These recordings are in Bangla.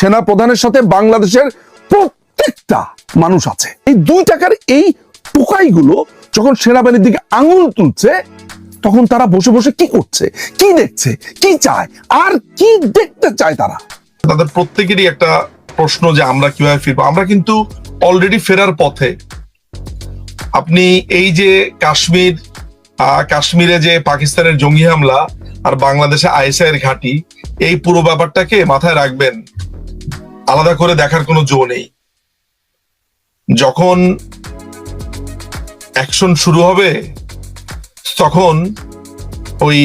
সেনা প্রধানের সাথে বাংলাদেশের প্রত্যেকটা মানুষ আছে। এই দুই টাকার এই টোকাইগুলো যখন সেনাবাহিনীর দিকে আঙুল তুলছে, তখন তারা বসে বসে কি করছে, কি দেখছে, কি চায়, আর কি দেখতে চায় তারা? তাদের প্রত্যেকেরই একটা প্রশ্ন যে আমরা কীভাবে ফিরবো। আমরা কিন্তু অলরেডি ফেরার পথে। আপনি এই যে কাশ্মীর কাশ্মীরে যে পাকিস্তানের জঙ্গি হামলা আর বাংলাদেশে আইএসআই এর ঘাঁটি, এই পুরো ব্যাপারটাকে মাথায় রাখবেন। আলাদা করে দেখার কোনো জো নেই। যখন অ্যাকশন শুরু হবে, তখন ওই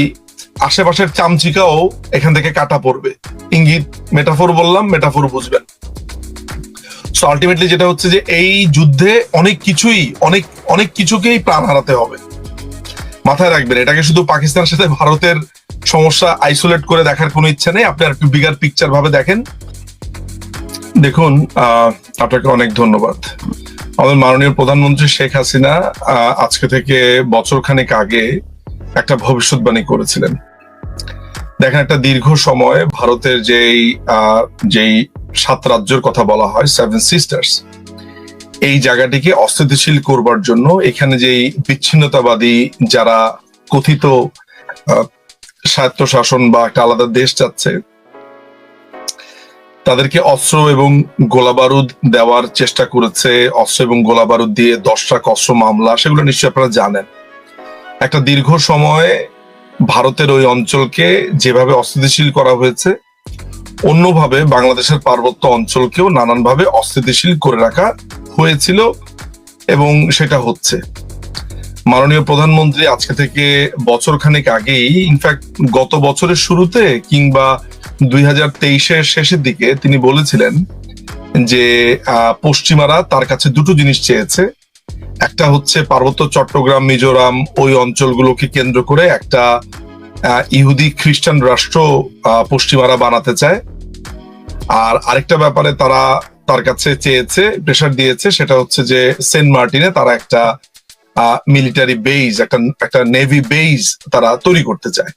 আশেপাশের চামচিকাও এখান থেকে কাটা পড়বে। ইঙ্গিত মেটাফোর বললাম মেটাফোর বুঝবেন। সো আলটিমেটলি যেটা হচ্ছে যে, এই যুদ্ধে অনেক কিছুই, অনেক অনেক কিছুকেই প্রাণ হারাতে হবে। মাথায় রাখবেন, এটাকে শুধু পাকিস্তানের সাথে ভারতের সমস্যা আইসোলেট করে দেখার কোনো ইচ্ছা নেই। আপনি আর একটু বিগার পিকচার ভাবে দেখেন। দেখুন আপনাকে অনেক ধন্যবাদ। আমাদের মাননীয় প্রধানমন্ত্রী শেখ হাসিনা আজকে থেকে বছর খানেক আগে একটা ভবিষ্যৎবাণী করেছিলেন। দেখেন একটা দীর্ঘ সময় ভারতের যেই যেই সাত রাজ্যের কথা বলা হয় সেভেন সিস্টার্স এই জায়গাটিকে অস্থিতিশীল করবার জন্য এখানে যেই বিচ্ছিন্নতাবাদী যারা কথিত স্বায়ত্তশাসন বা একটা আলাদা দেশ চাচ্ছে তাদেরকে অস্ত্র এবং গোলাবারুদ দেওয়ার চেষ্টা করেছে। অস্ত্র এবং গোলাবারুদ দিয়ে দশটা অস্ত্র মামলা, সেগুলো নিশ্চয়ই আপনারা জানেন। একটা দীর্ঘ সময় ভারতের ওই অঞ্চলকে যেভাবে অস্থিতিশীল করা হয়েছে, অন্যভাবে বাংলাদেশের পার্বত্য অঞ্চলকেও নানানভাবে অস্থিতিশীল করে রাখা হয়েছিল এবং সেটা হচ্ছে। মাননীয় প্রধানমন্ত্রী আজকে থেকে বছর খানেক আগেই ইনফ্যাক্ট গত বছরের শুরুতে কিংবা দুই হাজার তেইশের শেষের দিকে তিনি বলেছিলেন যে পশ্চিমারা তার কাছে দুটো জিনিস চেয়েছে। একটা হচ্ছে পার্বত্য চট্টগ্রাম, মিজোরাম, ওই অঞ্চলগুলোকে কেন্দ্র করে একটা ইহুদি খ্রিস্টান রাষ্ট্র পশ্চিমারা বানাতে চায়। আর আরেকটা ব্যাপারে তারা তার কাছে চেয়েছে, প্রেশার দিয়েছে, সেটা হচ্ছে যে, সেন্ট মার্টিনে তারা একটা মিলিটারি বেজ একটা একটা নেভি বেজ তারা তৈরি করতে চায়।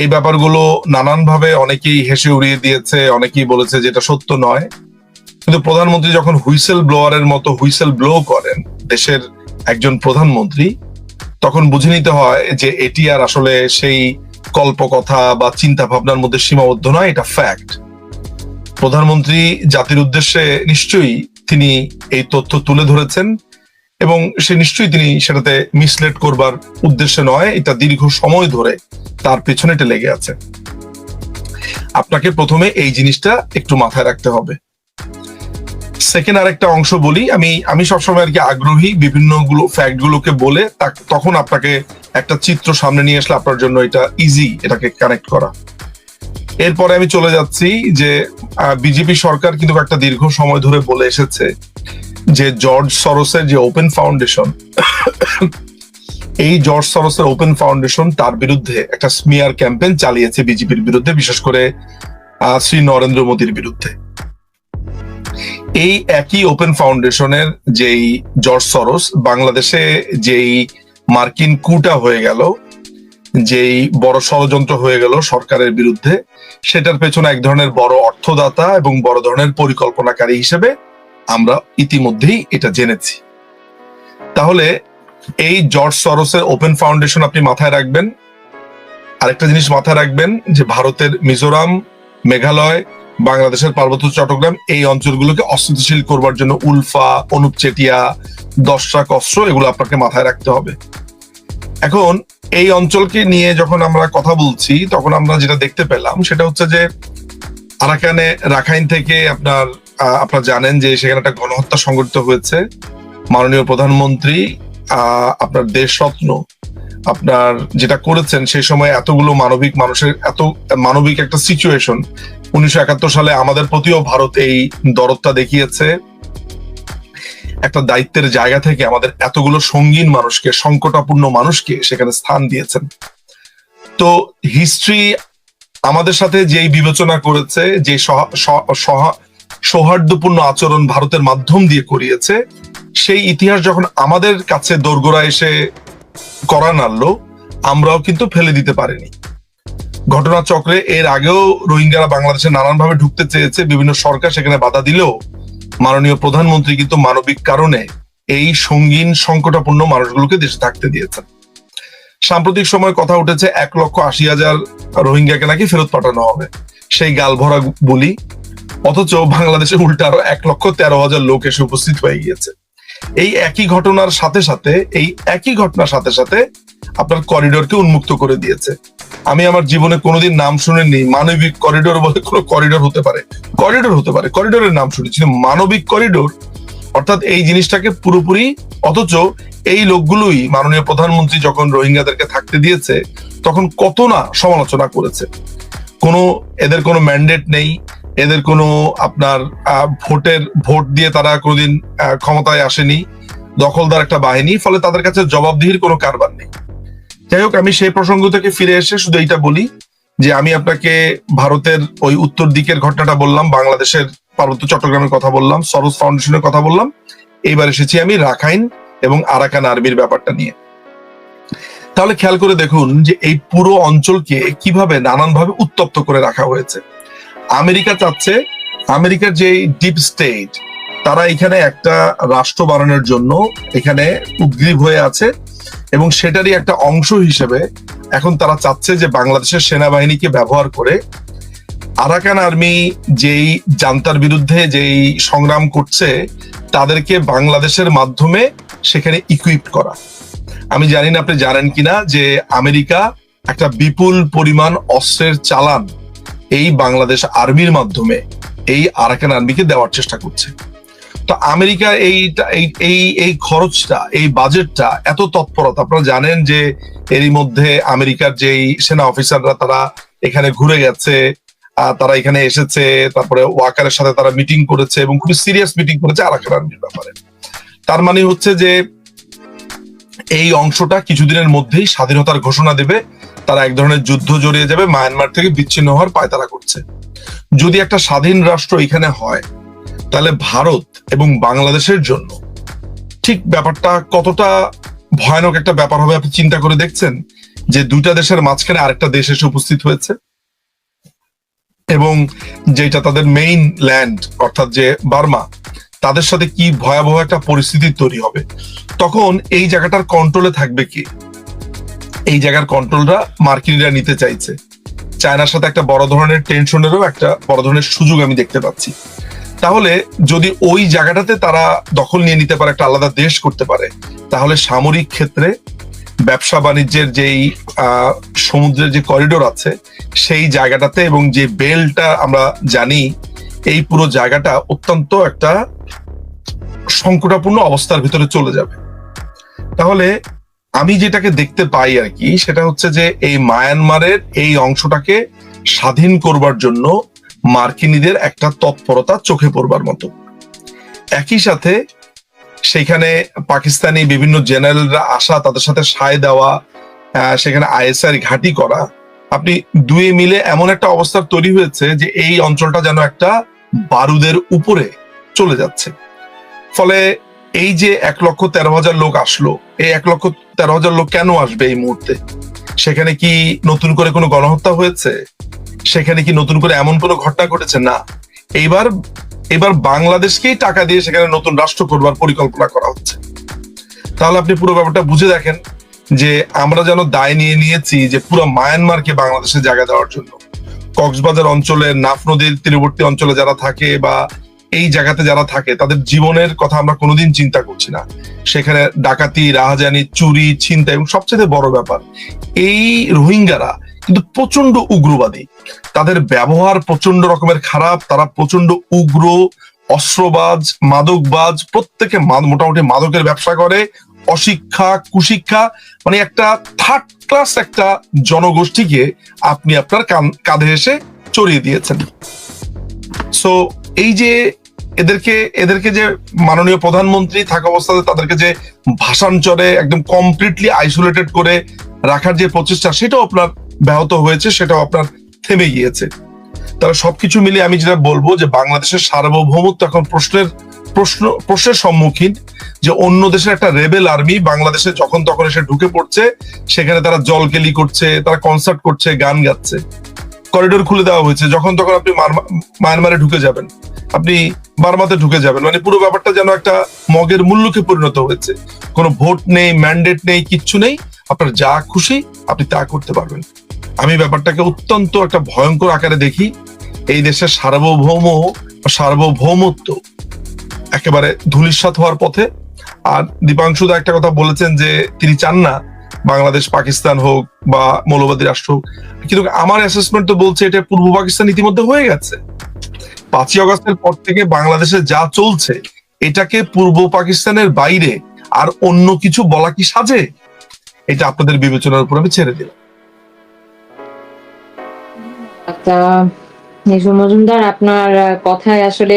এই ব্যাপারগুলো নানানভাবে অনেকেই হেসে উড়িয়ে দিয়েছে, অনেকেই বলেছে যেটা সত্য নয়। কিন্তু প্রধানমন্ত্রী যখন হুইসেল ব্লোয়ারের মতো হুইসেল ব্লো করেন, দেশের একজন প্রধানমন্ত্রী, তখন বুঝে নিতে হয় যে এটি আর আসলে সেই কল্পকথা বা চিন্তা ভাবনার মধ্যে সীমাবদ্ধ নয়, এটা ফ্যাক্ট প্রধানমন্ত্রী জাতির উদ্দেশ্যে নিশ্চয়ই তিনি এই তথ্য তুলে ধরেছেন। এবং সে নিশ্চয়ই তিনি সেটাতে মিসলেট করবার উদ্দেশ্যে নয়, এটা দীর্ঘ সময় ধরে তার পেছনে এটা লেগে আছে। আপনাকে প্রথমে এই জিনিসটা একটু মাথায় রাখতে হবে। সেকেন্ড আরেকটা অংশ বলি, আমি আমি সবসময় আর কি আগ্রহী বিভিন্নগুলো ফ্যাক্ট গুলোকে বলে তখন আপনাকে একটা চিত্র সামনে নিয়ে আসলে আপনার জন্য এটা ইজি এটাকে কানেক্ট করা। এরপরে আমি চলে যাচ্ছি যে বিজেপি সরকার কিন্তু একটা দীর্ঘ সময় ধরে বলে এসেছে যে জর্জ সরোসের যে ওপেন ফাউন্ডেশন, এই জর্জ সরোসের ওপেন ফাউন্ডেশন তার বিরুদ্ধে একটা স্মিয়ার ক্যাম্পেইন চালিয়েছে বিজেপির বিরুদ্ধে, বিশেষ করে শ্রী নরেন্দ্র মোদীর বিরুদ্ধে। এই একই ওপেন ফাউন্ডেশনের যেই জর্জ সরোস, বাংলাদেশে যেই মার্কিন কুটা হয়ে গেল, যেই বড় ষড়যন্ত্র হয়ে গেল সরকারের বিরুদ্ধে, সেটার পেছনে এক ধরনের বড় অর্থদাতা এবং বড় ধরনের পরিকল্পনাকারী হিসেবে আমরা ইতিমধ্যেই এটা জেনেছি। তাহলে এই জর্জ সরোসের ওপেন ফাউন্ডেশন আপনি মাথায় রাখবেন। আরেকটা জিনিস মাথায় রাখবেন যে ভারতের মিজোরাম, মেঘালয়, বাংলাদেশের পার্বত্য চট্টগ্রাম এই অঞ্চলগুলোকে অস্থিতিশীল করবার জন্য উলফা অনুপ চেটিয়া দশরা কস্ত্র এগুলো আপনাকে মাথায় রাখতে হবে। এখন এই অঞ্চলকে নিয়ে যখন আমরা কথা বলছি, তখন আমরা যেটা দেখতে পেলাম সেটা হচ্ছে যে আরাকানে রাখাইন থেকে আপনার আপনারা জানেন যে সেখানে একটা গণহত্যা সংঘটিত হয়েছে। মাননীয় প্রধানমন্ত্রী আপনার দেশরত্ন আপনার যেটা করেছেন সেই সময় এতগুলো মানবিক মানুষের, এত মানবিক একটা সিচুয়েশন উনিশশো একাত্তর সালে আমাদের প্রতিও ভারত এই দরদটা দেখিয়েছে। একটা দায়িত্বের জায়গা থেকে আমাদের এতগুলো সঙ্গীন মানুষকে, সংকটাপূর্ণ মানুষকে সেখানে স্থান দিয়েছেন। তো হিস্ট্রি আমাদের সাথে যেই বিবেচনা করেছে যে সৌহার্দ্যপূর্ণ আচরণ ভারতের মাধ্যম দিয়ে করিয়েছে, সেই ইতিহাস যখন আমাদের কাছে দোরগোড়া এসে করা নাড়লো, আমরাও কিন্তু ফেলে দিতে পারিনি। ঘটনাচক্রে এর আগেও রোহিঙ্গারা বাংলাদেশে নানানভাবে ঢুকতে চেয়েছে, বিভিন্ন সরকার সেখানে বাধা দিলেও মাননীয় প্রধানমন্ত্রী কিন্তু মানবিক কারণে এই সঙ্গীন সংকটাপূর্ণ মানুষগুলোকে দেশে থাকতে দিয়েছেন। সাম্প্রতিক সময় কথা উঠেছে, এক লক্ষ আশি হাজার রোহিঙ্গাকে নাকি ফেরত পাঠানো হবে। সেই গাল ভরা বলি অথচ বাংলাদেশে উল্টা আরও এক লক্ষ তেরো হাজার লোক এসে উপস্থিত হয়ে গিয়েছে। এই একই ঘটনার সাথে সাথে, এই একই ঘটনার সাথে সাথে আপনার করিডোরকে উন্মুক্ত করে দিয়েছে। আমি আমার জীবনে কোনোদিন নাম শুনিনি, মানবিক করিডোর বলে কোনো করিডোর হতে পারে। করিডোর হতে পারে করিডোরের নাম শুনেছি। মানবিক করিডোর অর্থাৎ এই জিনিসটাকে পুরোপুরি, অথচ এই লোকগুলোই মাননীয় প্রধানমন্ত্রী যখন রোহিঙ্গাদেরকে থাকতে দিয়েছে, তখন কত না সমালোচনা করেছে। কোনো, এদের কোনো ম্যান্ডেট নেই এদের কোনো আপনার ভোটের, ভোট দিয়ে তারা কোনোদিন ক্ষমতায় আসেনি, দখলদার একটা বাহিনী, ফলে তাদের কাছে জবাবদিহির কোনো কারবার নেই। যাই হোক, আমি সেই প্রসঙ্গ থেকে ফিরে এসে শুধু এইটা বলি যে আমি আপনাকে ভারতের ওই উত্তর দিকের ঘটনাটা বললাম, বাংলাদেশের পার্বত্য চট্টগ্রামের কথা বললাম, সরোজ ফাউন্ডেশনের কথা বললাম। এইবার এসেছি আমি রাখাইন এবং আরাকান আর্মির ব্যাপারটা নিয়ে। তাহলে খেয়াল করে দেখুন যে এই পুরো অঞ্চলকে কীভাবে নানানভাবে উত্তপ্ত করে রাখা হয়েছে। আমেরিকা চাচ্ছে, আমেরিকার যে ডিপ স্টেট তারা এখানে একটা রাষ্ট্র বানানোর জন্য এখানে উদ্গ্রীব হয়ে আছে এবং সেটারই একটা অংশ হিসেবে এখন তারা চাচ্ছে যে বাংলাদেশের সেনাবাহিনীকে ব্যবহার করে আরাকান আর্মি যেই জান্তার বিরুদ্ধে যেই সংগ্রাম করছে, তাদেরকে বাংলাদেশের মাধ্যমে সেখানে ইকুইপ করা। আমি জানি না আপনি জানেন কিনা যে আমেরিকা একটা বিপুল পরিমাণ অস্ত্রের চালান এই বাংলাদেশ আর্মির মাধ্যমে এই আরাকান আর্মিকে দেওয়ার চেষ্টা করছে। তো আমেরিকা এই এই খরচটা, এই বাজেটটা এত তৎপরতা, আপনারা জানেন যে এরই মধ্যে আমেরিকার যেই সেনা অফিসাররা তারা এখানে ঘুরে গেছে তারা এখানে এসেছে, তারপরে ওয়াকারের সাথে তারা মিটিং করেছে এবং খুবই সিরিয়াস মিটিং করেছে আরাকান আর্মির ব্যাপারে। তার মানে হচ্ছে যে এই অংশটা কিছুদিনের মধ্যেই স্বাধীনতার ঘোষণা দেবে তারা এক ধরনের যুদ্ধ জড়িয়ে যাবে, মায়ানমার থেকে বিচ্ছিন্ন হওয়ার পায়তারা করছে। যদি একটা স্বাধীন রাষ্ট্র এখানে হয়, তাহলে ভারত এবং বাংলাদেশের জন্য ঠিক ব্যাপারটা কতটা ভয়ানক একটা ব্যাপার হবে আপনি চিন্তা করে দেখছেন? যে দুইটা দেশের মাঝখানে আরেকটা দেশ এসে উপস্থিত হয়েছে। এবং যেটা তাদের মেইন ল্যান্ড অর্থাৎ যে বার্মা, তাদের সাথে কি ভয়াবহ একটা পরিস্থিতি তৈরি হবে? তখন এই জায়গাটার কন্ট্রোলে থাকবে কি? এই জায়গার কন্ট্রোলটা মার্কিনিরা নিতে চাইছে। চায়নার সাথে একটা বড় ধরনের টেনশনেরও একটা বড় ধরনের সুযোগ আমি দেখতে পাচ্ছি। তাহলে যদি ওই জায়গাটাতে তারা দখল নিয়ে নিতে পারে, একটা আলাদা দেশ করতে পারে, তাহলে সামরিক ক্ষেত্রে ব্যবসা বাণিজ্যের যেই সমুদ্রের যে করিডোর আছে, সেই জায়গাটাতে এবং যে বেলটা আমরা জানি, এই পুরো জায়গাটা অত্যন্ত একটা সংকটাপূর্ণ অবস্থার ভিতরে চলে যাবে। তাহলে আমি যেটাকে দেখতে পাই আর কি, সেটা হচ্ছে যে এই মায়ানমারের এই অংশটাকে স্বাধীন করবার জন্য মার্কিনীদের একটা তৎপরতা চোখে পড়বার মতো। একই সাথে সেখানে পাকিস্তানি বিভিন্ন জেনারেলরা আসা, তাদের সাথে সায় দেওয়া সেখানে আইএসআর ঘাঁটি করা। আপনি দুয়ে মিলে এমন একটা অবস্থা তৈরি হয়েছে যে এই অঞ্চলটা যেন একটা বারুদের উপরে চলে যাচ্ছে। ফলে এই যে এক লক্ষ তেরো হাজার লোক আসলো, এই এক লক্ষ তেরো হাজার লোক কেন আসবে এই মুহূর্তে? সেখানে কি নতুন করে কোনো গণহত্যা হয়েছে? সেখানে কি নতুন করে এমন কোনো ঘটনা ঘটেছে? না। এইবার, এবার বাংলাদেশকেই টাকা দিয়ে সেখানে নতুন রাষ্ট্র করবার পরিকল্পনা করা হচ্ছে। তাহলে আপনি পুরো ব্যাপারটা বুঝে দেখেন যে আমরা যেন দায় নিয়ে নিয়েছি যে পুরো মায়ানমারকে বাংলাদেশে জায়গা দেওয়ার জন্য। কক্সবাজার অঞ্চলে, নাফ নদীর তীরবর্তী অঞ্চলে যারা থাকে বা এই জায়গাতে যারা থাকে, তাদের জীবনের কথা আমরা কোনোদিন চিন্তা করছি না। সেখানে ডাকাতি, রাহাজানি, চুরি, ছিনতাই এবং সবচেয়ে বড় ব্যাপার, এই রোহিঙ্গারা কিন্তু প্রচণ্ড উগ্রবাদী। তাদের ব্যবহার প্রচণ্ড রকমের খারাপ, তারা প্রচণ্ড উগ্র, অস্ত্রবাজ, মাদকবাজ, প্রত্যেকে মোটামুটি মাদকের ব্যবসা করে, অশিক্ষা, কুশিক্ষা মানে একটা থার্ড ক্লাস একটা জনগোষ্ঠীকে আপনি আপনার কাঁধে এসে চড়িয়ে দিয়েছেন। সো এই যে এদেরকে এদেরকে যে মাননীয় প্রধানমন্ত্রী থাকা অবস্থাতে তাদেরকে যে ভাষাঞ্চরে একদম কমপ্লিটলি আইসোলেটেড করে রাখার যে প্রচেষ্টা, সেটাও আপনার ব্যাহত হয়েছে, সেটাও আপনার থেমে গিয়েছে। তাহলে সবকিছু মিলে আমি যেটা বলব যে বাংলাদেশের সার্বভৌমত্ব এখন প্রশ্নের, প্রশ্ন, প্রশ্নের সম্মুখীন যে অন্য দেশের একটা রেবেল আর্মি বাংলাদেশে যখন তখন এসে ঢুকে পড়ছে, সেখানে তারা জলকেলি করছে, তারা কনসার্ট করছে, গান গাচ্ছে। করিডোর খুলে দেওয়া হয়েছে, যখন তখন আপনি মায়ানমারে ঢুকে যাবেন। আপনি বার্মাতে ঢুকে যাবেন। মানে পুরো ব্যাপারটা যেন একটা মগের মূল্যকে পরিণত হয়েছে। কোনো ভোট নেই ম্যান্ডেট নেই, কিচ্ছু নেই। আপনার যা খুশি আপনি তা করতে পারবেন। আমি ব্যাপারটাকে অত্যন্ত একটা ভয়ঙ্কর আকারে দেখি। এই দেশের সার্বভৌম সার্বভৌমত্ব একেবারে ধুলিস্বাত হওয়ার পথে। আর দীপাংশুদা একটা কথা বলেছেন যে তিনি চান না বাংলাদেশ, পাকিস্তান হোক বা মৌলবাদী রাষ্ট্র হোক, কিন্তু আমার অ্যাসেসমেন্ট তো বলছে এটা পূর্ব পাকিস্তান ইতিমধ্যে হয়ে গেছে। পাঁচই অগস্টের পর থেকে বাংলাদেশে যা চলছে, এটাকে পূর্ব পাকিস্তানের বাইরে আর অন্য কিছু বলা কি সাজে? এটা আপনাদের বিবেচনার উপর আমি ছেড়ে দিলাম। মজুমদার, আপনার কথায় আসলে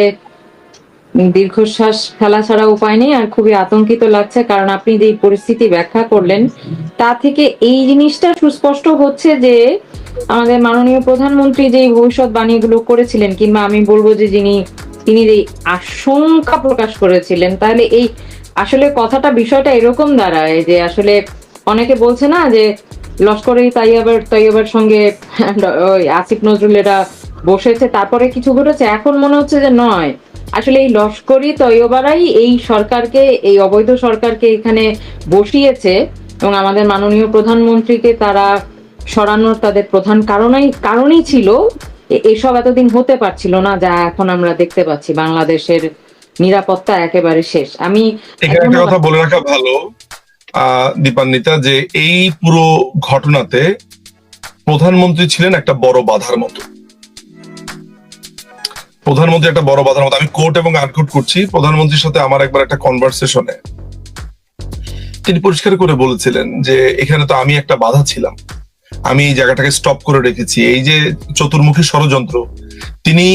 দীর্ঘশ্বাস ফেলা ছাড়া উপায় নেই আর খুবই আতঙ্কিত লাগছে, কারণ আপনি যে পরিস্থিতি ব্যাখ্যা করলেন, তা থেকে এই জিনিসটা সুস্পষ্ট হচ্ছে যে আমাদের মাননীয় প্রধানমন্ত্রী যে ভবিষ্যৎবাণীগুলো করেছিলেন, কিংবা আমি বলব যে যিনি, তিনি যে আশঙ্কা প্রকাশ করেছিলেন, তাহলে এই আসলে কথাটা বিষয়টা এরকম দাঁড়ায় যে আসলে অনেকে বলছে না যে লস্করে তাইয়াবার তাইয়াবার সঙ্গে আসিফ নজরুল এরা বসেছে, তারপরে কিছু ঘটেছে, এখন মনে হচ্ছে যে নয়। আসলে এই লস্করি তৈয়বারাই এই সরকারকে এই অবৈধ সরকারকে এখানে বসিয়েছে এবং আমাদের মাননীয় প্রধানমন্ত্রীকে তারা সরানোর তাদের প্রধান কারণই কারণই ছিল এসব এতদিন হতে পারছিল না যা এখন আমরা দেখতে পাচ্ছি। বাংলাদেশের নিরাপত্তা একেবারে শেষ। আমি একটা কথা বলে রাখা ভালো আহ দীপান্বিতা যে এই পুরো ঘটনাতে প্রধানমন্ত্রী ছিলেন একটা বড় বাধার মতো। প্রধানমন্ত্রী একটা বড় বাধার মতো আমি কোর্ট এবং আনকোট করছি, প্রধানমন্ত্রীর সাথে আমার একবার একটা কনভারসেশনে তিনি পরিষ্কার করে বলেছিলেন যে, এখানে তো আমি একটা বাধা ছিলাম। আমি এই জায়গাটাকে স্টপ করে রেখেছি। এই যে চতুর্মুখী ষড়যন্ত্র, তিনি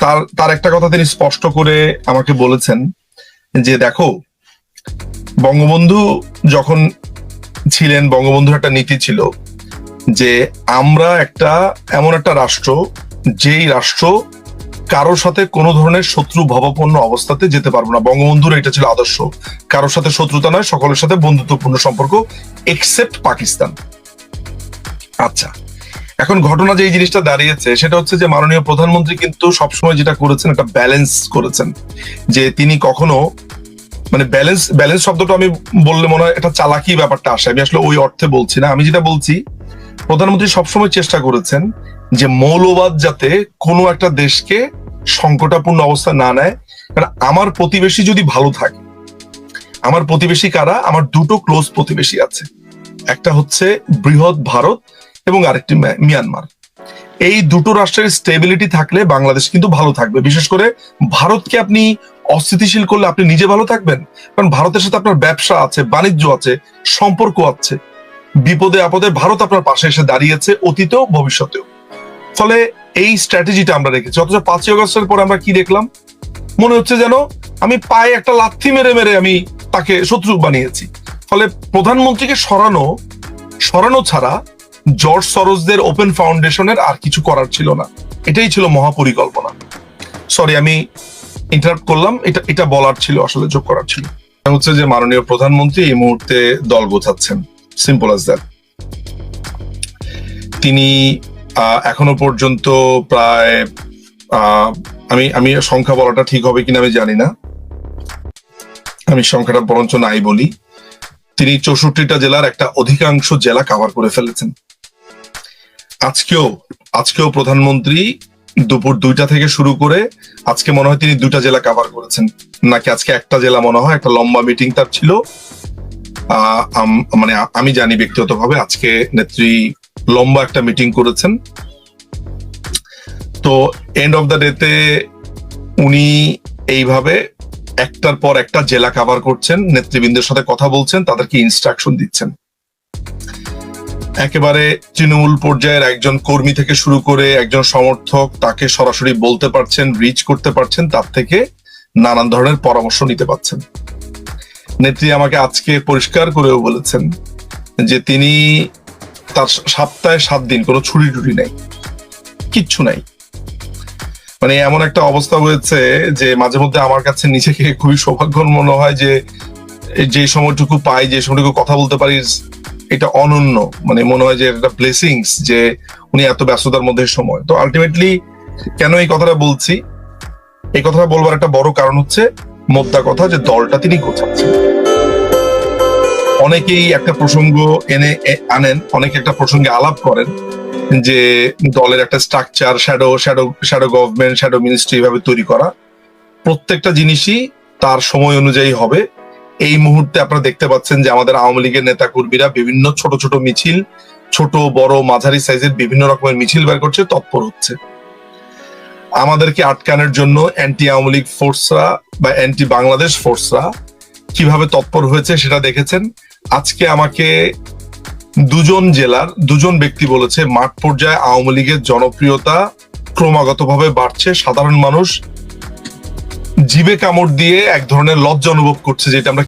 তার তার একটা কথা তিনি স্পষ্ট করে আমাকে বলেছেন যে, দেখো, বঙ্গবন্ধু যখন ছিলেন, বঙ্গবন্ধুর একটা নীতি ছিল যে, আমরা একটা, এমন একটা রাষ্ট্র, যেই রাষ্ট্র কারোর সাথে কোনো ধরনের শত্রু ভাবাপন্ন অবস্থাতে যেতে পারব না। বঙ্গবন্ধুর এটা ছিল আদর্শ। কারোর সাথে শত্রুতা নয়, সকলের সাথে বন্ধুত্বপূর্ণ সম্পর্ক এক্সেপ্ট পাকিস্তান। আচ্ছা এখন ঘটনা যে এই জিনিসটা দাঁড়িয়েছে, সেটা হচ্ছে যে মাননীয় প্রধানমন্ত্রী কিন্তু সবসময় যেটা করেছেন, একটা ব্যালেন্স করেছেন। যে তিনি কখনো মানে ব্যালেন্স ব্যালেন্স শব্দটা আমি বললে মনে হয় এটা চালাকি ব্যাপারটা আসে। আমি আসলে ওই অর্থে বলছি না। আমি যেটা বলছি, প্রধানমন্ত্রী সবসময় চেষ্টা করেছেন যে মৌলবাদ যাতে কোনো একটা দেশকে সংকটাপূর্ণ অবস্থা না নেয়, কারণ আমার প্রতিবেশী যদি ভালো থাকে, আমার প্রতিবেশী কারা? আমার দুটো ক্লোজ প্রতিবেশী আছে। একটা হচ্ছে বৃহৎ ভারত এবং আরেকটি মিয়ানমার। এই দুটো রাষ্ট্রের স্টেবিলিটি থাকলে বাংলাদেশ কিন্তু ভালো থাকবে। বিশেষ করে ভারতকে আপনি অস্থিতিশীল করলে আপনি নিজে ভালো থাকবেন? কারণ ভারতের সাথে আপনার ব্যবসা আছে, বাণিজ্য আছে, সম্পর্ক আছে। বিপদে আপদে ভারত আপনার পাশে এসে দাঁড়িয়েছে, অতীতেও, ভবিষ্যতেও। ফলে এই স্ট্র্যাটেজিটা আমরা রেখেছি। অথচ পাঁচই অগস্টের পর আমরা কি দেখলাম? মনে হচ্ছে যেন আমি পায়ে একটা লাথি মেরে মেরে আমি তাকে শত্রু বানিয়েছি। ফলে প্রধানমন্ত্রীকে সরানো সরানো ছাড়া জর্জ সরোজদের ওপেন ফাউন্ডেশনের আর কিছু করার ছিল না। এটাই ছিল মহাপরিকল্পনা। সরি আমি ইন্টারাপ্ট করলাম। এটা এটা বলার ছিল, আসলে যোগ করার ছিল। হচ্ছে যে মাননীয় প্রধানমন্ত্রী এই মুহূর্তে দল গোছাচ্ছেন। সিম্পল আজ দ্যাট তিনি এখনও পর্যন্ত প্রায় আমি আমি সংখ্যা বলাটা ঠিক হবে কিনা আমি জানি না। আমি সংখ্যাটা বরঞ্চ নাই বলি। তিনি চৌষট্টিটা জেলার একটা অধিকাংশ জেলা কভার করে ফেলেছেন। আজকেও আজকেও প্রধানমন্ত্রী দুপুর দুইটা থেকে শুরু করে আজকে মনে হয় তিনি দুইটা জেলা কভার করেছেন। নাকি আজকে একটা জেলা মনে হয়, একটা লম্বা মিটিং তার ছিল। মানে আমি জানি ব্যক্তিগতভাবে আজকে নেত্রী লম্বা একটা মিটিং করেছেন। তো এন্ড অফ দ্য ডেতে উনি এইভাবে একটার পর একটা জেলা কভার করছেন, নেতৃবৃন্দের সাথে কথা বলছেন, তাদেরকে ইনস্ট্রাকশন দিচ্ছেন। একেবারে তৃণমূল পর্যায়ের একজন কর্মী থেকে শুরু করে একজন সমর্থক তাকে সরাসরি বলতে পারছেন রিচ করতে পারছেন, তার থেকে নানান ধরনের পরামর্শ নিতে পারছেন। নেত্রী আমাকে আজকে পরিষ্কার করেও বলেছেন যে তিনি তার সপ্তাহে সাত দিন, কোনো ছুটি টুটি নাই। কিচ্ছু নাই। মানে এমন একটা অবস্থা হয়েছে যে মাঝে মধ্যে আমার কাছে নিজেকে খুবই সৌভাগ্য মনে হয় যে যে সময়টুকু পাই, যে সময়টুকু কথা বলতে পারি, এটা অনন্য। মানে মনে হয় যে এটা ব্লেসিংস যে উনি এত ব্যস্ততার মধ্যে সময়। তো আলটিমেটলি কেন এই কথাটা বলছি? এই কথাটা বলবার একটা বড় কারণ হচ্ছে মোদ্দা কথা যে দলটা তিনি গোছাচ্ছেন। অনেকেই একটা প্রসঙ্গ এনে আনেন, অনেকে একটা প্রসঙ্গে আলাপ করেন যে দলের একটা structure shadow shadow shadow government shadow ministry এভাবে তৈরি করা। প্রত্যেকটা জিনিসই তার সময় অনুযায়ী হবে। এই মুহূর্তে আপনারা দেখতে পাচ্ছেন যে আমাদের আওয়ামী লীগের নেতা কর্মীরা বিভিন্ন ছোট ছোট মিছিল, ছোট, বড়, মাঝারি সাইজের বিভিন্ন রকমের মিছিল বের করছে, তৎপর হচ্ছে। আমাদেরকে আটকানোর জন্য অ্যান্টি আওয়ামী লীগ ফোর্সরা বা অ্যান্টি বাংলাদেশ ফোর্সরা কীভাবে তৎপর হয়েছে সেটা দেখেছেন। আজকে আমাকে দুজন জেলার দুজন ব্যক্তি বলেছে, মাঠ পর্যায়ে আওয়ামী লীগের জনপ্রিয়তা ক্রমাগতভাবে বাড়ছে। সাধারণ মানুষ জীবে কামড় দিয়ে এক ধরনের লজ্জা অনুভব করছে, যেটা আমরা